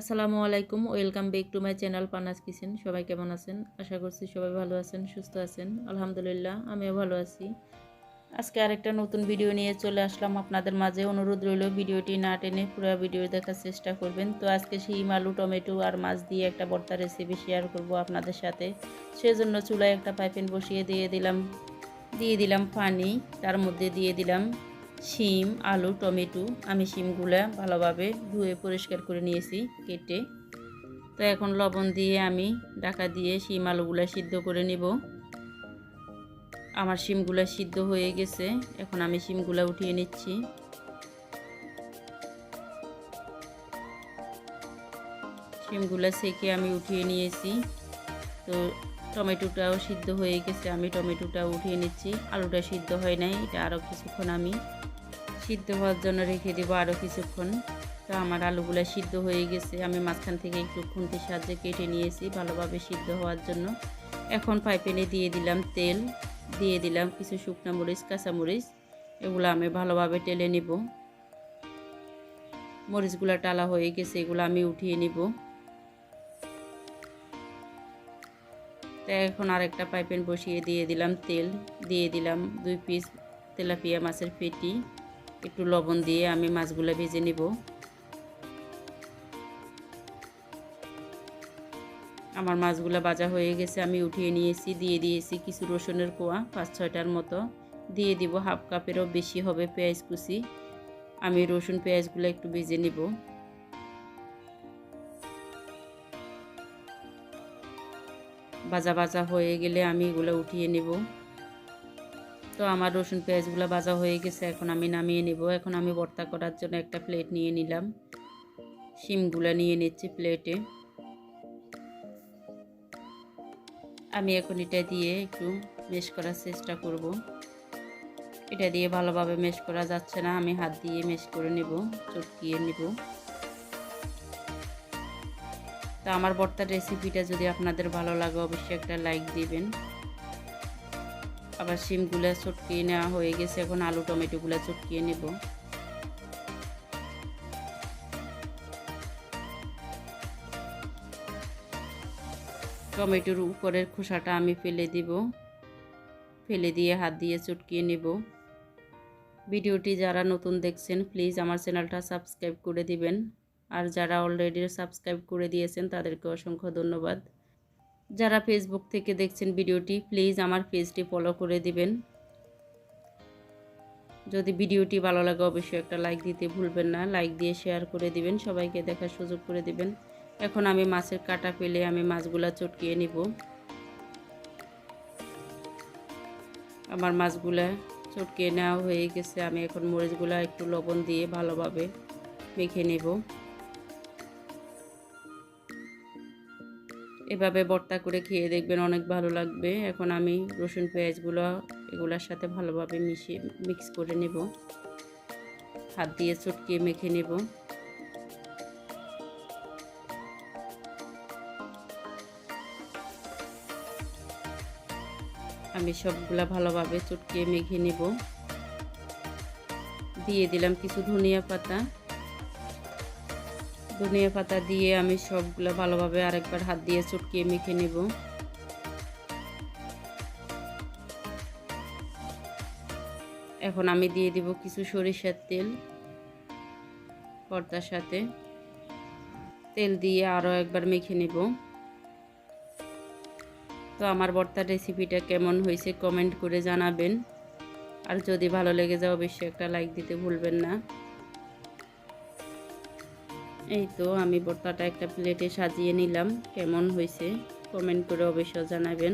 আসসালামু আলাইকুম, welcome back to my channel Panas kitchen. সবাই কেমন আছেন? আশা করছি সবাই ভালো আছেন, সুস্থ আছেন। আলহামদুলিল্লাহ, আমিও ভালো আছি। আজকে আরেকটা নতুন ভিডিও নিয়ে চলে আসলাম আপনাদের মাঝে। অনুরোধ রইল, ভিডিওটি না টেনে পুরো ভিডিও দেখার চেষ্টা করবেন। তো আজকে শিম, আলু, টমেটো আর মাছ দিয়ে একটা বর্তা রেসিপি শেয়ার করব আপনাদের সাথে। সেজন্য চুলায় একটা পাইপেন বসিয়ে দিয়ে দিলাম দিয়ে দিলাম পানি। তার মধ্যে দিয়ে দিলাম শিম, আলু, টমেটো, আমি শিমগুলা ভালোভাবে ধুয়ে পরিষ্কার করে নিয়েছি কেটে। তো এখন লবণ দিয়ে আমি ঢাকা দিয়ে শিম আলুগুলা সিদ্ধ করে নিব। আমার শিমগুলা সিদ্ধ হয়ে গেছে, এখন আমি শিমগুলা উঠিয়ে নিচ্ছি। শিমগুলা সেকে আমি উঠিয়ে নিয়েছি। তো টমেটোটাও সিদ্ধ হয়ে গেছে, আমি টমেটোটা উঠিয়ে নিচ্ছি। আলুটা সিদ্ধ হয় নাই, এটা আরও কিছুক্ষণ আমি সিদ্ধ হওয়ার জন্য রেখে দেবো আরও কিছুক্ষণ। তো আমার আলুগুলো সিদ্ধ হয়ে গেছে। আমি মাঝখান থেকে একটু খুন্তির সাহায্যে কেটে নিয়েছি ভালোভাবে সিদ্ধ হওয়ার জন্য। এখন পাইপেনে দিয়ে দিলাম তেল, দিয়ে দিলাম কিছু শুকনো মরিচ কাঁচামরিচ এগুলো আমি ভালোভাবে টেলে নিব। মরিচগুলো টালা হয়ে গেছে, এগুলো আমি উঠিয়ে নিব। তো এখন আরেকটা পাইপেন বসিয়ে দিয়ে দিলাম তেল। দিয়ে দিলাম দুই পিস তেলাপিয়া মাছের পেটি একটু লবণ দিয়ে আমি মাছগুলো ভেজে নিব। আমার মাছগুলো ভাজা হয়ে গেছে, আমি উঠিয়ে নিয়েছি, দিয়ে দিয়েছি কিছু রসুনের কোয়া, পাঁচ ছয়টার মতো। দিয়ে দিব হাফ কাপেরও বেশি হবে পেঁয়াজ কুচি। আমি রসুন পেঁয়াজগুলো একটু ভেজে নিব। ভাজা ভাজা হয়ে গেলে আমি এগুলো উঠিয়ে নেব। তো আমার রসুন পেঁয়াজগুলো ভাজা হয়ে গেছে, এখন আমি নামিয়ে নেব। এখন আমি ভর্তা করার জন্য একটা প্লেট নিয়ে নিলাম। শিমগুলো নিয়ে নিচ্ছি প্লেটে আমি এখন এটা দিয়ে একটু মেশ করার চেষ্টা করব। এটা দিয়ে ভালোভাবে মেশ করা যাচ্ছে না, আমি হাত দিয়ে মেশ করে নেব, চটকিয়ে নেব। তা আমার বর্তার রেসিপিটা যদি আপনাদের ভালো লাগে, অবশ্যই একটা লাইক দিবেন। আবার শিমগুলো চটকিয়ে নেওয়া হয়ে গেছে। এখন আলু টমেটোগুলো চটকিয়ে নেব। টমেটোর উপরের খোসাটা আমি ফেলে দিব। ফেলে দিয়ে হাত দিয়ে চটকিয়ে নেব। ভিডিওটি যারা নতুন দেখছেন, প্লিজ আমার চ্যানেলটা সাবস্ক্রাইব করে দিবেন। আর যারা অলরেডি সাবস্ক্রাইব করে দিয়েছেন, তাদেরকে অসংখ্য ধন্যবাদ। যারা ফেসবুক থেকে দেখছেন ভিডিওটি প্লিজ আমার পেজটি ফলো করে দিবেন। যদি ভিডিওটি ভালো লাগে, অবশ্যই একটা লাইক দিতে ভুলবেন না। লাইক দিয়ে শেয়ার করে দিবেন, সবাইকে দেখার সুযোগ করে দিবেন। এখন আমি মাছের কাটা ফেলে আমি মাছগুলা চটকিয়ে নিব। আমার মাছগুলা চটকিয়ে নেওয়া হয়ে গেছে, আমি এখন মরিচগুলা একটু লবণ দিয়ে ভালোভাবে মেখে নেব। এভাবে ভর্তা করে খেয়ে দেখবেন অনেক ভালো লাগবে। এখন আমি রসুন, পেঁয়াজগুলো এগুলোর সাথে ভালোভাবে মিশিয়ে মিক্স করে নেব। হাত দিয়ে চটকিয়ে মেখে নেব। আমি সবগুলা ভালোভাবে চটকিয়ে মেখে নেব। দিয়ে দিলাম কিছু ধনিয়া পাতা। ধনিয়া পাতা দিয়ে আমি সবগুলো ভালোভাবে আরেকবার হাত দিয়ে চটকিয়ে মেখে নেব। এখন আমি দিয়ে দিব কিছু সরিষার তেল পর্দার সাথে। তেল দিয়ে আরও একবার মেখে নেব। তো আমার বর্তার রেসিপিটা কেমন হয়েছে কমেন্ট করে জানাবেন। আর যদি ভালো লেগে যায় অবশ্যই একটা লাইক দিতে ভুলবেন না। এই তো আমি ভর্তাটা একটা প্লেটে সাজিয়ে নিলাম। কেমন হয়েছে? কমেন্ট করে অবশ্যই জানাবেন।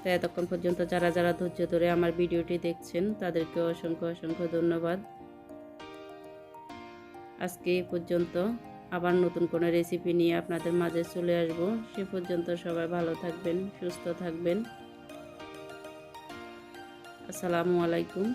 তো এতক্ষণ পর্যন্ত যারা যারা ধৈর্য ধরে আমার ভিডিওটি দেখছেন, তাদেরকে অসংখ্য অসংখ্য ধন্যবাদ। আজকে এই পর্যন্ত আবার নতুন কোনো রেসিপি নিয়ে আপনাদের মাঝে চলে আসব। সে পর্যন্ত সবাই ভালো থাকবেন, সুস্থ থাকবেন। আসসালামু আলাইকুম।